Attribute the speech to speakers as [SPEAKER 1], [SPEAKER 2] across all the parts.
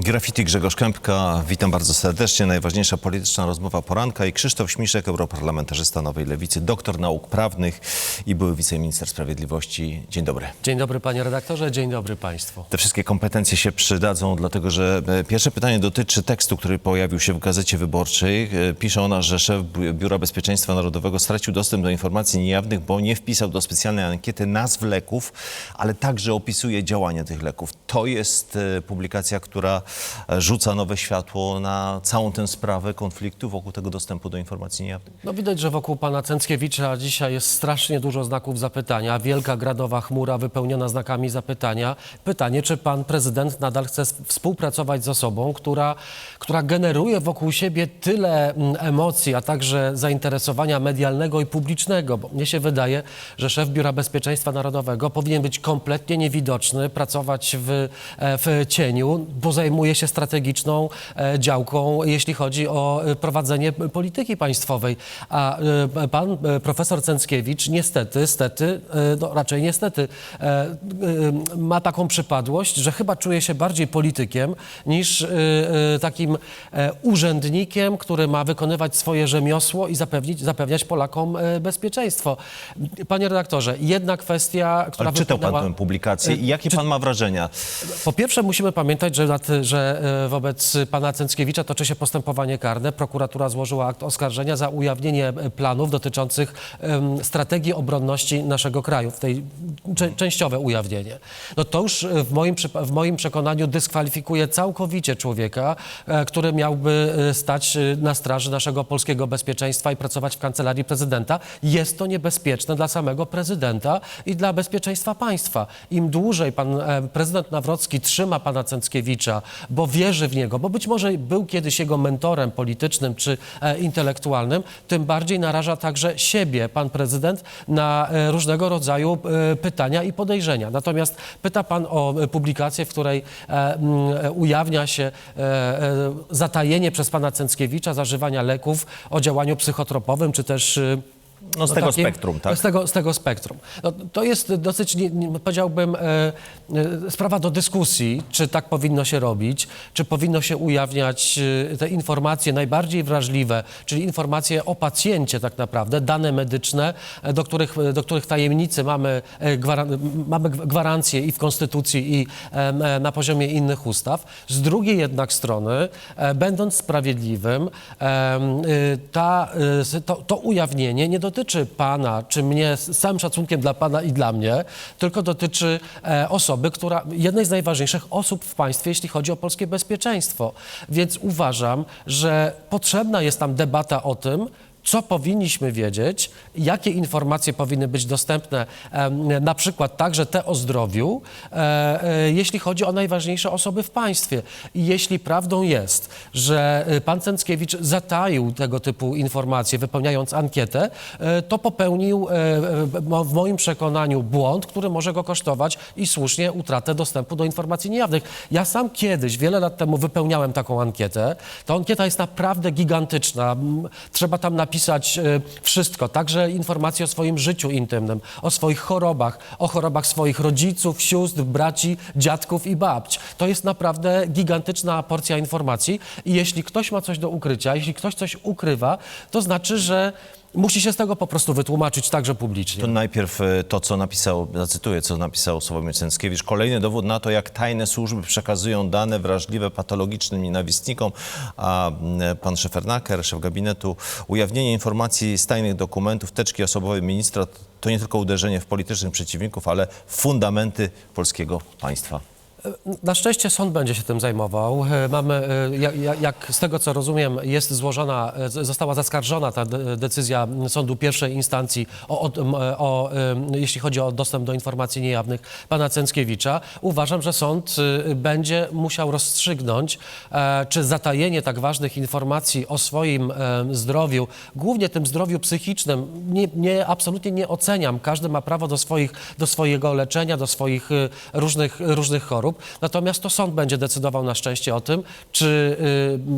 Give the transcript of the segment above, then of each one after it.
[SPEAKER 1] Graffiti Grzegorz Kępka, witam bardzo serdecznie. Najważniejsza polityczna rozmowa poranka i Krzysztof Śmiszek, europarlamentarzysta Nowej Lewicy, doktor nauk prawnych i były wiceminister sprawiedliwości. Dzień dobry.
[SPEAKER 2] Dzień dobry panie redaktorze, dzień dobry państwu.
[SPEAKER 1] Te wszystkie kompetencje się przydadzą, dlatego że e, pierwsze pytanie dotyczy tekstu, który pojawił się w Gazecie Wyborczej. E, Pisze ona, że szef Bi- Biura Bezpieczeństwa Narodowego stracił dostęp do informacji niejawnych, bo nie wpisał do specjalnej ankiety nazw leków, ale także opisuje działania tych leków. To jest e, publikacja, która rzuca nowe światło na całą tę sprawę konfliktu wokół tego dostępu do informacji niejawnych.
[SPEAKER 2] No widać, że wokół pana Cęckiewicza dzisiaj jest strasznie dużo znaków zapytania, wielka gradowa chmura wypełniona znakami zapytania. Pytanie, czy pan prezydent nadal chce współpracować z osobą, która, która generuje wokół siebie tyle mm, emocji, a także zainteresowania medialnego i publicznego, bo mnie się wydaje, że szef Biura Bezpieczeństwa Narodowego powinien być kompletnie niewidoczny, pracować w, e, w cieniu, bo zajmuje się strategiczną e, działką, jeśli chodzi o e, prowadzenie polityki państwowej. A e, pan profesor Cęckiewicz niestety, stety, no raczej niestety, ma taką przypadłość, że chyba czuje się bardziej politykiem niż takim urzędnikiem, który ma wykonywać swoje rzemiosło i zapewnić, zapewniać Polakom bezpieczeństwo. Panie redaktorze, jedna kwestia, która
[SPEAKER 1] Ale czytał pan
[SPEAKER 2] wypłynęła-
[SPEAKER 1] tę publikację i jakie pan ma wrażenia?
[SPEAKER 2] po pierwsze musimy pamiętać, że, nad, że e, wobec pana Cęckiewicza toczy się postępowanie karne. Prokuratura złożyła akt oskarżenia za ujawnienie e, planów dotyczących strategii obronności naszego kraju, tej częściowe ujawnienie. No to już w moim, w moim przekonaniu dyskwalifikuje całkowicie człowieka, e, który miałby stać na straży naszego polskiego bezpieczeństwa i pracować w kancelarii prezydenta. Jest to niebezpieczne dla samego prezydenta i dla bezpieczeństwa państwa. Im dłużej pan prezydent Nawrocki trzyma pana Cęckiewicza, bo wierzy w niego, bo być może był kiedyś jego mentorem politycznym czy e, intelektualnym, tym bardziej naraża także siebie, pan prezydent, na e, różnego rodzaju e, pytania i podejrzenia. Natomiast pyta pan o publikację, w której ujawnia się zatajenie przez pana Cęckiewicza zażywania leków o działaniu psychotropowym, czy też
[SPEAKER 1] No z
[SPEAKER 2] no
[SPEAKER 1] tego spektrum, tak?
[SPEAKER 2] Z tego, z tego spektrum. No, to jest dosyć, nie, nie, powiedziałbym, e, e, sprawa do dyskusji, czy tak powinno się robić, czy powinno się ujawniać e, te informacje najbardziej wrażliwe, czyli informacje o pacjencie tak naprawdę, dane medyczne, e, do których, do których tajemnicy mamy, e, gwaran- mamy gw- gwarancję i w Konstytucji, i e, na poziomie innych ustaw. Z drugiej jednak strony, e, będąc sprawiedliwym, y, ta, s- to, to ujawnienie nie dotyczy pana czy mnie z całym szacunkiem dla pana i dla mnie, tylko dotyczy e, osoby, która, jednej z najważniejszych osób w państwie, jeśli chodzi o polskie bezpieczeństwo. Więc uważam, że potrzebna jest tam debata o tym, co powinniśmy wiedzieć, jakie informacje powinny być dostępne, na przykład także te o zdrowiu, e, e, jeśli chodzi o najważniejsze osoby w państwie. I jeśli prawdą jest, że e, pan Cęckiewicz zataił tego typu informacje, wypełniając ankietę, to popełnił w moim przekonaniu błąd, który może go kosztować i słusznie utratę dostępu do informacji niejawnych. Ja sam kiedyś, wiele lat temu wypełniałem taką ankietę. Ta ankieta jest naprawdę gigantyczna. Trzeba tam napisać e, wszystko, także informacje o swoim życiu intymnym, o swoich chorobach, o chorobach swoich rodziców, sióstr, braci, dziadków i babć. To jest naprawdę gigantyczna porcja informacji i jeśli ktoś ma coś do ukrycia, jeśli ktoś coś ukrywa, to znaczy, że musi się z tego po prostu wytłumaczyć także publicznie.
[SPEAKER 1] To najpierw e, to, co napisał, zacytuję, co napisał Sławomir Cęckiewicz. Kolejny dowód na to, jak tajne służby przekazują dane wrażliwe patologicznym nienawistnikom, a mm, pan Szefernaker, szef gabinetu, ujawnienie informacji z tajnych dokumentów, teczki osobowej ministra, to nie tylko uderzenie w politycznych przeciwników, ale w fundamenty polskiego państwa.
[SPEAKER 2] Na szczęście sąd będzie się tym zajmował. E, Mamy, e, jak, jak- z tego co rozumiem, jest złożona, została zaskarżona ta de- decyzja sądu pierwszej instancji, o, e, o, jeśli chodzi o dostęp do informacji niejawnych pana Cęckiewicza. Uważam, że sąd będzie musiał rozstrzygnąć, czy zatajenie tak ważnych informacji o swoim zdrowiu, głównie tym zdrowiu psychicznym, nie, nie, absolutnie nie oceniam. Każdy ma prawo do, swoich, do swojego leczenia, do swoich różnych, różnych chorób. Chorób. Natomiast to sąd będzie decydował na szczęście o tym, czy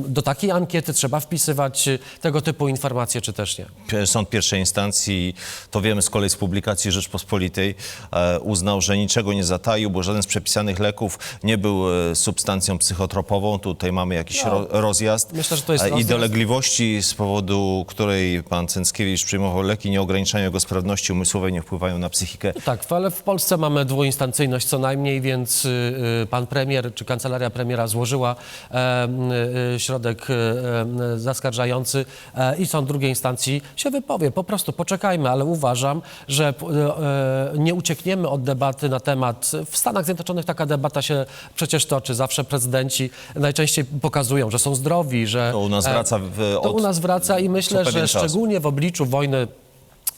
[SPEAKER 2] y, do takiej ankiety trzeba wpisywać y, tego typu informacje, czy też nie.
[SPEAKER 1] Sąd pierwszej instancji, to wiemy z kolei z publikacji Rzeczpospolitej, e, uznał, że niczego nie zataił, bo żaden z przepisanych leków nie był e, substancją psychotropową. Tutaj mamy jakiś ro, rozjazd.
[SPEAKER 2] No, myślę, że to jest
[SPEAKER 1] E, I dolegliwości, z powodu której pan Cęckiewicz przyjmował leki, nie ograniczają jego sprawności umysłowej, nie wpływają na psychikę.
[SPEAKER 2] Tak, ale w Polsce mamy dwuinstancyjność co najmniej, więc y, pan premier czy kancelaria premiera złożyła e, y, środek y, y, zaskarżający e, i sąd drugiej instancji się wypowie. Po prostu poczekajmy, ale uważam, że e, nie uciekniemy od debaty na temat. W Stanach Zjednoczonych taka debata się przecież toczy. Zawsze prezydenci najczęściej pokazują, że są zdrowi, że.
[SPEAKER 1] To u nas
[SPEAKER 2] e,
[SPEAKER 1] wraca w-
[SPEAKER 2] To
[SPEAKER 1] od
[SPEAKER 2] u nas wraca i myślę, że szczególnie w obliczu wojny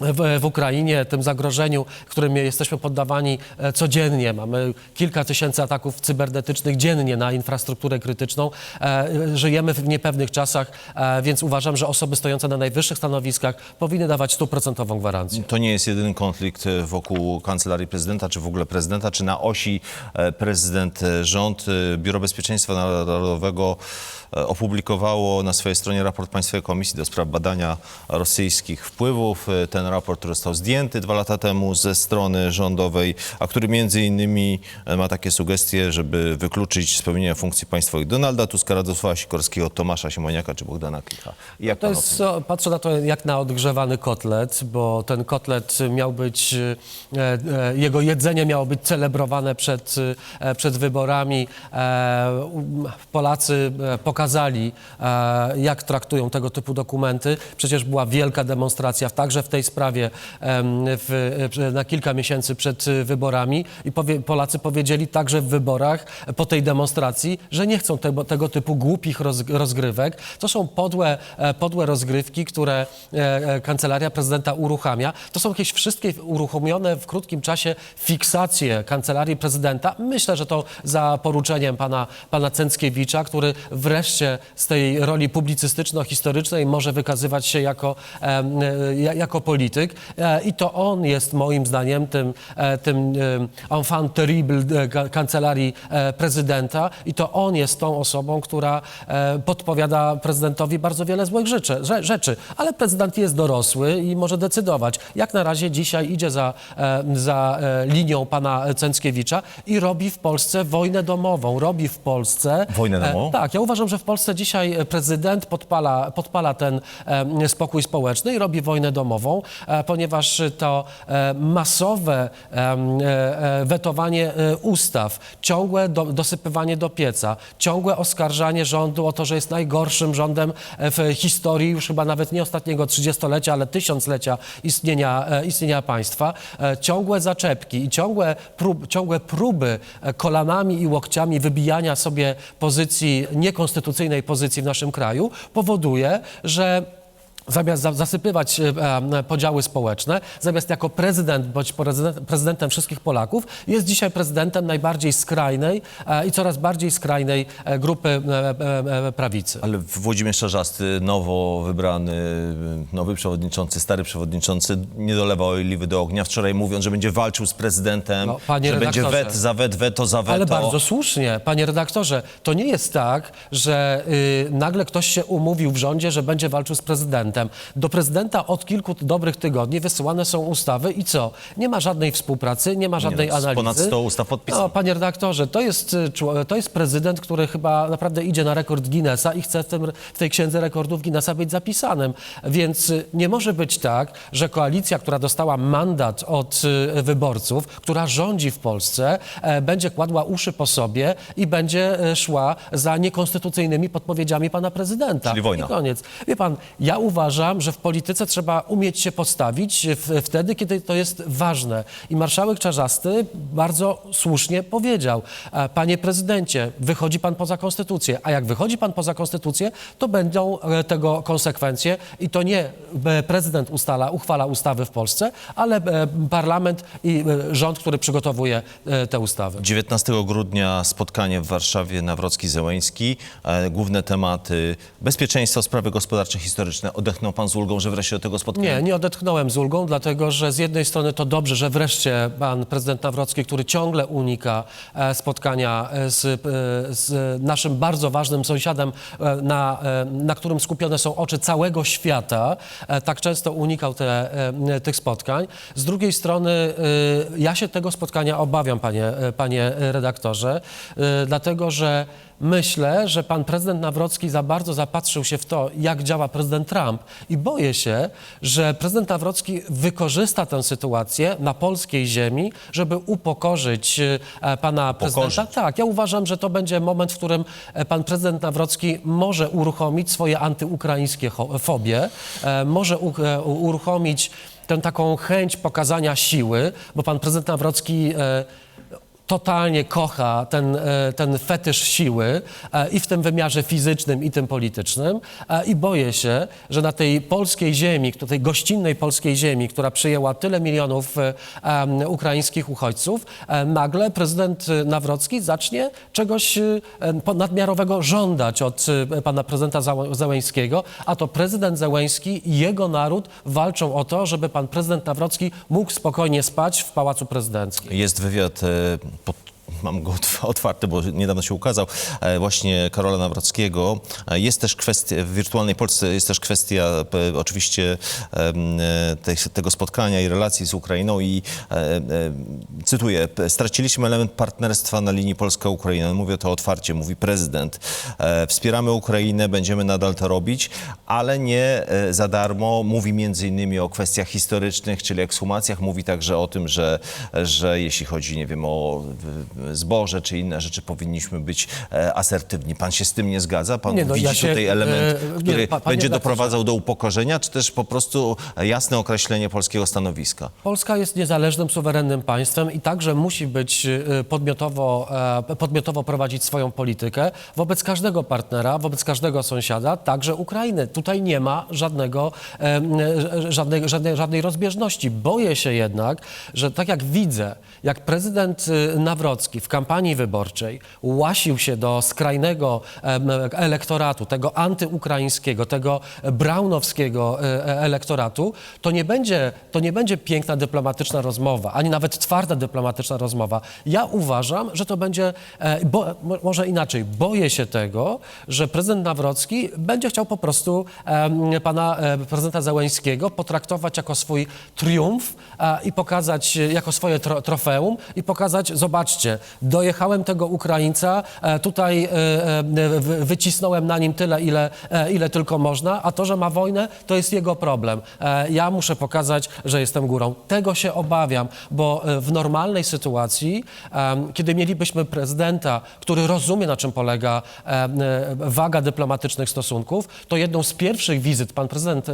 [SPEAKER 2] w, w Ukrainie, tym zagrożeniu, którym jesteśmy poddawani e, codziennie. Mamy kilka tysięcy ataków cybernetycznych dziennie na infrastrukturę krytyczną. E, Żyjemy w niepewnych czasach, e, więc uważam, że osoby stojące na najwyższych stanowiskach powinny dawać stuprocentową gwarancję.
[SPEAKER 1] To nie jest jedyny konflikt wokół kancelarii prezydenta, czy w ogóle prezydenta, czy na osi prezydent, rząd. E, Biuro Bezpieczeństwa Narodowego opublikowało na swojej stronie raport Państwowej Komisji do spraw badania rosyjskich wpływów. Ten raport, który został zdjęty dwa lata temu ze strony rządowej, a który między innymi e, ma takie sugestie, żeby wykluczyć spełnienie funkcji państwowych Donalda Tuska, Radosława Sikorskiego, Tomasza Siemoniaka czy Bogdana Klicha. Jak
[SPEAKER 2] To jest, patrzę na to jak na odgrzewany kotlet, bo ten kotlet miał być, e, e, jego jedzenie miało być celebrowane przed, przed wyborami. Polacy pokazali, jak traktują tego typu dokumenty. Przecież była wielka demonstracja, także w tej sprawie em, w, na kilka miesięcy przed wyborami i powie, Polacy powiedzieli także w wyborach e, po tej demonstracji, że nie chcą tego, tego typu głupich roz, rozgrywek. To są podłe, e, podłe rozgrywki, które e, kancelaria prezydenta uruchamia. To są jakieś wszystkie uruchomione w krótkim czasie fiksacje kancelarii prezydenta. Myślę, że to za poruczeniem pana, pana Cęckiewicza, który wreszcie z tej roli publicystyczno-historycznej może wykazywać się jako, jako polityk. E, I to on jest moim zdaniem tym, e, tym em, enfant terrible e, ka- kancelarii e, prezydenta i to on jest tą osobą, która e, podpowiada prezydentowi bardzo wiele złych rzeczy, rze- rzeczy. Ale prezydent jest dorosły i może decydować. Jak na razie dzisiaj idzie za, e, za e, linią pana Cęckiewicza i robi w Polsce wojnę domową. Robi w Polsce...
[SPEAKER 1] Wojnę domową?
[SPEAKER 2] E, tak, ja uważam, że w Polsce dzisiaj prezydent podpala, podpala ten e, spokój społeczny i robi wojnę domową, e, ponieważ to e, masowe e, e, wetowanie e, ustaw, ciągłe do, dosypywanie do pieca, ciągłe oskarżanie rządu o to, że jest najgorszym rządem e, w historii już chyba nawet nie ostatniego trzydziestolecia, ale tysiąclecia istnienia, e, istnienia państwa, e, ciągłe zaczepki i ciągłe, prób, ciągłe próby e, kolanami i łokciami wybijania sobie pozycji, niekonstytucyjnej pozycji w naszym kraju powoduje, że Zamiast za- zasypywać e, e, podziały społeczne, zamiast jako prezydent prezydent, prezydentem wszystkich Polaków, jest dzisiaj prezydentem najbardziej skrajnej e, i coraz bardziej skrajnej grupy prawicy.
[SPEAKER 1] Ale Włodzimierz Czarzasty, nowo wybrany, nowy przewodniczący, stary przewodniczący, nie dolewa oliwy do ognia. Wczoraj mówiąc, że będzie walczył z prezydentem,
[SPEAKER 2] No,
[SPEAKER 1] że będzie wet za wet, weto za weto.
[SPEAKER 2] Ale bardzo słusznie, panie redaktorze. To nie jest tak, że y, nagle ktoś się umówił w rządzie, że będzie walczył z prezydentem. Do prezydenta od kilku dobrych tygodni wysyłane są ustawy i co? Nie ma żadnej współpracy, nie ma żadnej
[SPEAKER 1] no, z
[SPEAKER 2] analizy.
[SPEAKER 1] ponad 100 ustaw podpisanych.
[SPEAKER 2] No, panie redaktorze, to jest, y, to jest prezydent, który chyba naprawdę idzie na rekord Guinnessa i chce w, tym, w tej księdze rekordów Guinnessa być zapisanym. Więc y, nie może być tak, że koalicja, która dostała mandat od y, wyborców, która rządzi w Polsce, e, będzie kładła uszy po sobie i będzie e, szła za niekonstytucyjnymi podpowiedziami pana prezydenta.
[SPEAKER 1] Czyli wojna.
[SPEAKER 2] I koniec. Wie pan, ja uważam, że w polityce trzeba umieć się postawić w, wtedy, kiedy to jest ważne. I marszałek Czarzasty bardzo słusznie powiedział, e, panie prezydencie, wychodzi pan poza konstytucję, a jak wychodzi pan poza konstytucję, to będą e, tego konsekwencje i to nie e, prezydent ustala, uchwala ustawy w Polsce, ale e, parlament i e, rząd, który przygotowuje e, te ustawy.
[SPEAKER 1] 19 grudnia spotkanie w Warszawie Nawrocki-Zełęński. E, Główne tematy bezpieczeństwo, sprawy gospodarcze, historyczne, odetchnął pan z ulgą, że wreszcie do tego spotkania?
[SPEAKER 2] Nie, nie odetchnąłem z ulgą, dlatego że z jednej strony to dobrze, że wreszcie pan prezydent Nawrocki, który ciągle unika e, spotkania e, z, e, z naszym bardzo ważnym sąsiadem, na, na którym skupione są oczy całego świata, tak często unikał te, tych spotkań. Z drugiej strony ja się tego spotkania obawiam, panie, panie redaktorze, dlatego że Myślę, że pan prezydent Nawrocki za bardzo zapatrzył się w to, jak działa prezydent Trump i boję się, że prezydent Nawrocki wykorzysta tę sytuację na polskiej ziemi, żeby upokorzyć e, pana prezydenta. Tak, ja uważam, że to będzie moment, w którym e, pan prezydent Nawrocki może uruchomić swoje antyukraińskie fobie, e, może u- e, uruchomić tę taką chęć pokazania siły, bo pan prezydent Nawrocki e, totalnie kocha ten, e, ten fetysz siły e, i w tym wymiarze fizycznym, i tym politycznym. E, I boję się, że na tej polskiej ziemi, tej gościnnej polskiej ziemi, która przyjęła tyle milionów ukraińskich uchodźców, nagle prezydent Nawrocki zacznie czegoś ponadmiarowego żądać od pana prezydenta Zełęńskiego, a to prezydent Zełęński i jego naród walczą o to, żeby pan prezydent Nawrocki mógł spokojnie spać w Pałacu Prezydenckim.
[SPEAKER 1] Jest wywiad, mam go otw- otwarty, bo niedawno się ukazał, e, właśnie Karola Nawrockiego. E, Jest też kwestia, w wirtualnej Polsce jest też kwestia e, oczywiście te, tego spotkania i relacji z Ukrainą i cytuję, "P- straciliśmy element partnerstwa na linii Polska-Ukraina. Mówię to otwarcie, mówi prezydent. Wspieramy Ukrainę, będziemy nadal to robić, ale nie za darmo. Mówi między innymi o kwestiach historycznych, czyli ekshumacjach. Mówi także o tym, że, że jeśli chodzi, nie wiem, o zboże czy inne rzeczy, powinniśmy być e, asertywni. Pan się z tym nie zgadza? Pan
[SPEAKER 2] Nie, no,
[SPEAKER 1] widzi
[SPEAKER 2] ja się,
[SPEAKER 1] tutaj element,
[SPEAKER 2] e, nie,
[SPEAKER 1] który
[SPEAKER 2] pa- panie
[SPEAKER 1] będzie doprowadzał do upokorzenia, czy też po prostu jasne określenie polskiego stanowiska?
[SPEAKER 2] Polska jest niezależnym, suwerennym państwem i także musi być y, podmiotowo, e, podmiotowo prowadzić swoją politykę wobec każdego partnera, wobec każdego sąsiada, także Ukrainy. Tutaj nie ma żadnego, e, żadnej, żadnej, żadnej rozbieżności. Boję się jednak, że tak jak widzę, jak prezydent Nawrocki w kampanii wyborczej łasił się do skrajnego elektoratu, tego antyukraińskiego, tego braunowskiego e, e, elektoratu, to nie, będzie, to nie będzie piękna dyplomatyczna rozmowa, ani nawet twarda dyplomatyczna rozmowa. Ja uważam, że to będzie, e, bo, mo- może inaczej, boję się tego, że prezydent Nawrocki będzie chciał po prostu pana prezydenta Zełęńskiego potraktować jako swój triumf i pokazać jako swoje tro, trofeum i pokazać, zobaczcie, dojechałem tego Ukraińca, e, tutaj e, e, wy- wycisnąłem na nim tyle, ile, ile tylko można, a to, że ma wojnę, to jest jego problem. Ja muszę pokazać, że jestem górą. Tego się obawiam, bo w normalnej sytuacji, kiedy mielibyśmy prezydenta, który rozumie, na czym polega waga dyplomatycznych stosunków, to jedną z pierwszych wizyt pan prezydent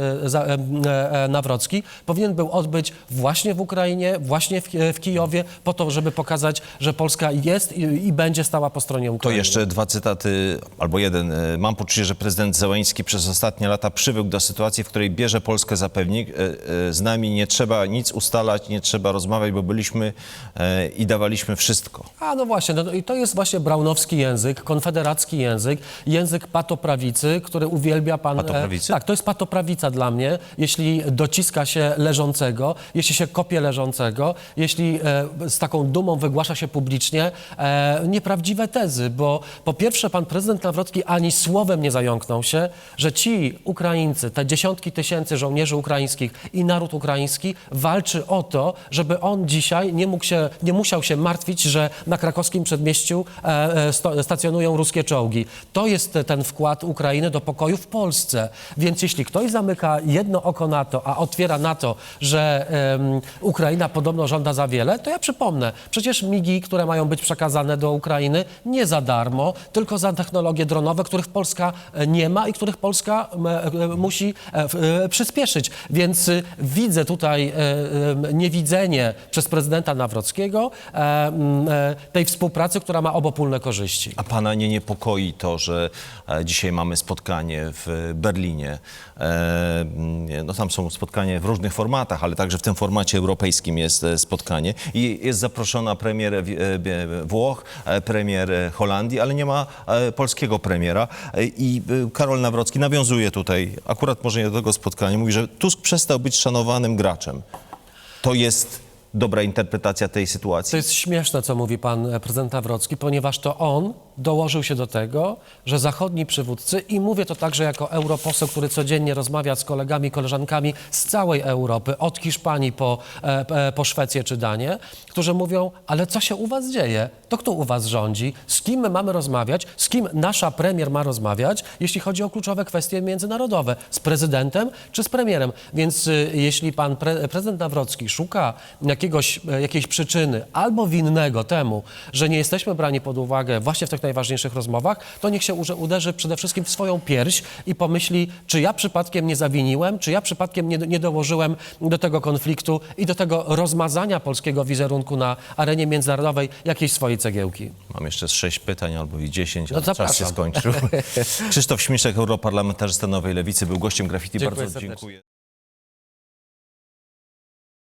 [SPEAKER 2] Nawrocki powinien był odbyć właśnie w Ukrainie, właśnie w Kijowie, po to, żeby pokazać, że Polska jest i, i będzie stała po stronie
[SPEAKER 1] To
[SPEAKER 2] Ukrainy.
[SPEAKER 1] jeszcze dwa cytaty, albo jeden. E, Mam poczucie, że prezydent Zełański przez ostatnie lata przywykł do sytuacji, w której bierze Polskę za pewnik. E, e, Z nami nie trzeba nic ustalać, nie trzeba rozmawiać, bo byliśmy i dawaliśmy wszystko.
[SPEAKER 2] A no właśnie, no i to jest właśnie braunowski język, konfederacki język, język patoprawicy, który uwielbia pan...
[SPEAKER 1] Patoprawicy?
[SPEAKER 2] Tak, to jest patoprawica dla mnie, jeśli dociska się leżącego, jeśli się kopie leżącego, jeśli z taką dumą wygłasza się publicznie e, nieprawdziwe tezy, bo po pierwsze pan prezydent Nawrocki ani słowem nie zająknął się, że ci Ukraińcy, te dziesiątki tysięcy żołnierzy ukraińskich i naród ukraiński walczy o to, żeby on dzisiaj nie, mógł się, nie musiał się martwić, że na krakowskim przedmieściu e, e, stacjonują ruskie czołgi. To jest te- ten wkład Ukrainy do pokoju w Polsce. Więc jeśli ktoś zamyka jedno oko na to, a otwiera na to, że em, Ukraina podobno żąda za wiele, to ja przypomnę, przecież migi, które mają być przekazane do Ukrainy, nie za darmo, tylko za technologie dronowe, których Polska e, nie ma i których Polska e, musi e, przyspieszyć. Więc y, widzę tutaj niewidzenie przez prezydenta Nawrockiego tej współpracy, która ma obopólne korzyści.
[SPEAKER 1] A pana nie niepokoi to, że dzisiaj mamy spotkanie w Berlinie? No tam są spotkania w różnych formatach, ale także w tym formacie europejskim jest spotkanie i jest zaproszona premier Włoch, e, premier e, Holandii, ale nie ma e, polskiego premiera. I Karol Nawrocki nawiązuje tutaj, akurat może nie do tego spotkania, mówi, że Tusk przestał być szanowanym graczem. To jest dobra interpretacja tej sytuacji?
[SPEAKER 2] To jest śmieszne, co mówi pan e, prezydent Nawrocki, ponieważ to on dołożył się do tego, że zachodni przywódcy, i mówię to także jako europoseł, który codziennie rozmawia z kolegami koleżankami z całej Europy, od Hiszpanii po, e, e, po Szwecję czy Danię, którzy mówią, ale co się u was dzieje? To kto u was rządzi? Z kim my mamy rozmawiać? Z kim nasza premier ma rozmawiać, jeśli chodzi o kluczowe kwestie międzynarodowe? Z prezydentem czy z premierem? Więc y, jeśli pan pre, prezydent Nawrocki szuka jakiegoś, e, jakiejś przyczyny albo winnego temu, że nie jesteśmy brani pod uwagę właśnie w tych najważniejszych rozmowach, to niech się uderzy przede wszystkim w swoją pierś i pomyśli, czy ja przypadkiem nie zawiniłem, czy ja przypadkiem nie, nie dołożyłem do tego konfliktu i do tego rozmazania polskiego wizerunku na arenie międzynarodowej jakiejś swojej cegiełki.
[SPEAKER 1] Mam jeszcze sześć pytań albo i dziesięć,
[SPEAKER 2] No
[SPEAKER 1] ale czas się skończył. Krzysztof Śmiszek, europarlamentarzysta Nowej Lewicy, był gościem Graffiti.
[SPEAKER 2] Dziękuję
[SPEAKER 1] Bardzo
[SPEAKER 2] serdecznie.
[SPEAKER 1] dziękuję.